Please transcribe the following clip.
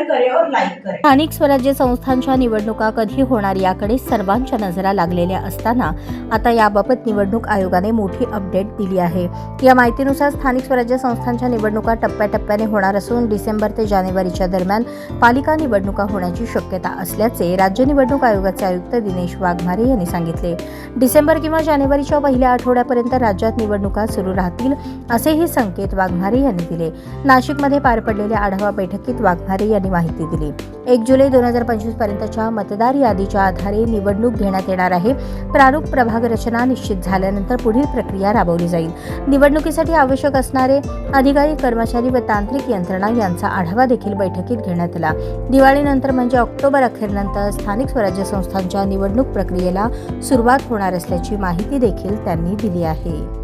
Share और स्थानिक स्वराज्य संस्थांच्या निवडणुका कधी होणार याकडे सर्वांच्या नजरा लागलेल्या असताना आता याबाबत निवडणूक आयोगाने मोठी अपडेट दिली आहे. या माहितीनुसार स्थानिक स्वराज्य संस्थांच्या निवडणुका टप्प्याटप्प्याने होणार असून डिसेंबर ते जानेवारीच्या दरम्यान पालिका निवडणुका होण्याची शक्यता असल्याचे राज्य निवडणूक आयोगाचे आयुक्त दिनेश वाघमारे यांनी सांगितले. डिसेंबर किंवा जानेवारीच्या पहिल्या आठवड्यापर्यंत राज्यात निवडणुका सुरू राहतील असेही संकेत वाघमारे यांनी दिले. नाशिकमध्ये पार पडलेल्या आढावा बैठकीत वाघमारे यांनी यांनी माहिती दिली. एक जुलै दोन हजार पंचवीस पर्यंतच्या मतदार यादीच्या आधारे निवडणूक घेण्यात येणार आहे. प्रारूप प्रभाग रचना निश्चित झाल्यानंतर पुढील प्रक्रिया राबवली जाईल. निवडणुकीसाठी आवश्यक असणारे अधिकारी कर्मचारी व तांत्रिक यंत्रणा यांचा आढावा देखील बैठकीत घेण्यात आला. दिवाळीनंतर म्हणजे ऑक्टोबर अखेरनंतर स्थानिक स्वराज्य संस्थांच्या निवडणूक प्रक्रियेला सुरुवात होणार असल्याची माहिती देखील त्यांनी दिली आहे.